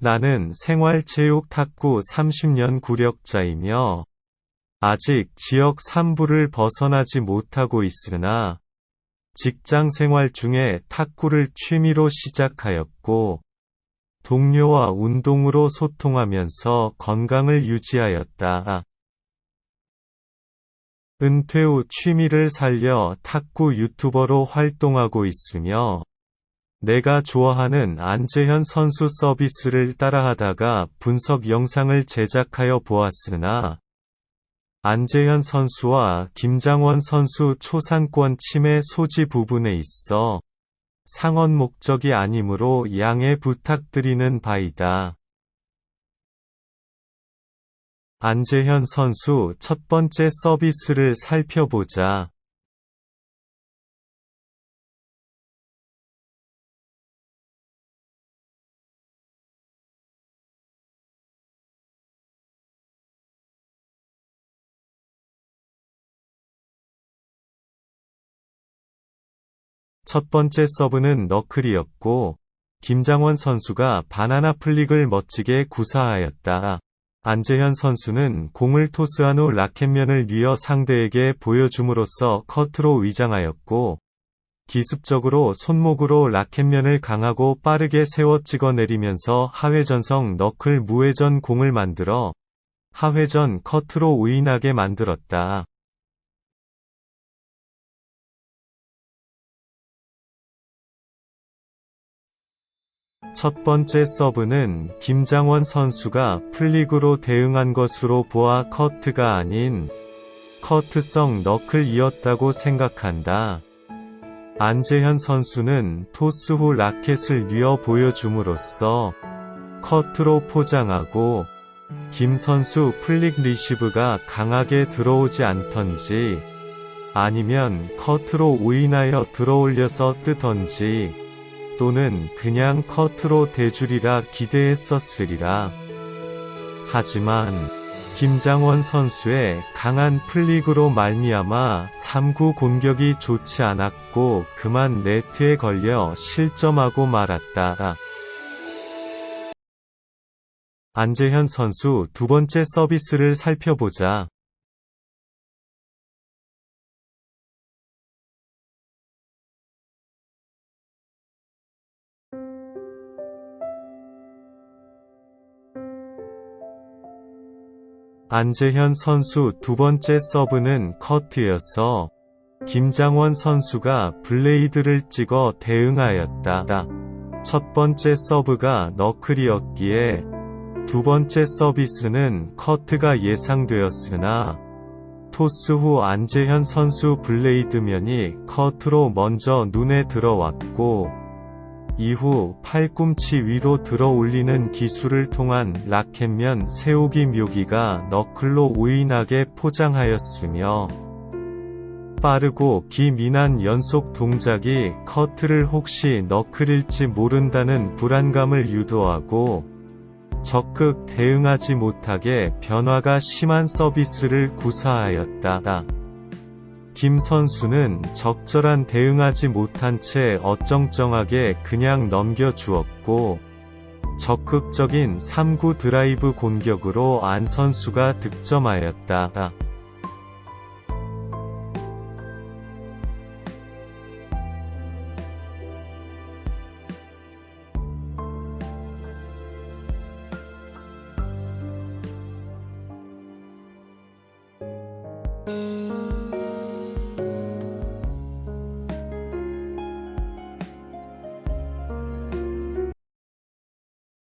나는 생활체육 탁구 30년 구력자이며 아직 지역 3부를 벗어나지 못하고 있으나 직장 생활 중에 탁구를 취미로 시작하였고 동료와 운동으로 소통하면서 건강을 유지하였다. 은퇴 후 취미를 살려 탁구 유튜버로 활동하고 있으며 내가 좋아하는 안재현 선수 서비스를 따라하다가 분석 영상을 제작하여 보았으나 안재현 선수와 김장원 선수 초상권 침해 소지 부분에 있어 상언 목적이 아니므로 양해 부탁드리는 바이다. 안재현 선수 첫 번째 서비스를 살펴보자. 첫 번째 서브는 너클이었고, 김장원 선수가 바나나 플릭을 멋지게 구사하였다. 안재현 선수는 공을 토스한 후 라켓면을 뉘어 상대에게 보여줌으로써 커트로 위장하였고, 기습적으로 손목으로 라켓면을 강하고 빠르게 세워 찍어 내리면서 하회전성 너클 무회전 공을 만들어 하회전 커트로 우인하게 만들었다. 첫 번째 서브는 김장원 선수가 플릭으로 대응한 것으로 보아 커트가 아닌 커트성 너클이었다고 생각한다. 안재현 선수는 토스 후 라켓을 뉘어 보여줌으로써 커트로 포장하고 김 선수 플릭 리시브가 강하게 들어오지 않던지 아니면 커트로 우인하여 들어올려서 뜨던지 또는 그냥 커트로 대주리라 기대했었으리라. 하지만 김장원 선수의 강한 플릭으로 말미암아 3구 공격이 좋지 않았고 그만 네트에 걸려 실점하고 말았다. 안재현 선수 두 번째 서비스를 살펴보자. 안재현 선수 두 번째 서브는 커트여서 김장원 선수가 블레이드를 찍어 대응하였다. 첫 번째 서브가 너클이었기에 두 번째 서비스는 커트가 예상되었으나 토스 후 안재현 선수 블레이드면이 커트로 먼저 눈에 들어왔고 이후 팔꿈치 위로 들어 올리는 기술을 통한 라켓면 세우기 묘기가 너클로 우인하게 포장하였으며 빠르고 기민한 연속 동작이 커트를 혹시 너클일지 모른다는 불안감을 유도하고 적극 대응하지 못하게 변화가 심한 서비스를 구사하였다. 김 선수는 적절한 대응하지 못한 채 어쩡쩡하게 그냥 넘겨주었고 적극적인 3구 드라이브 공격으로 안 선수가 득점하였다.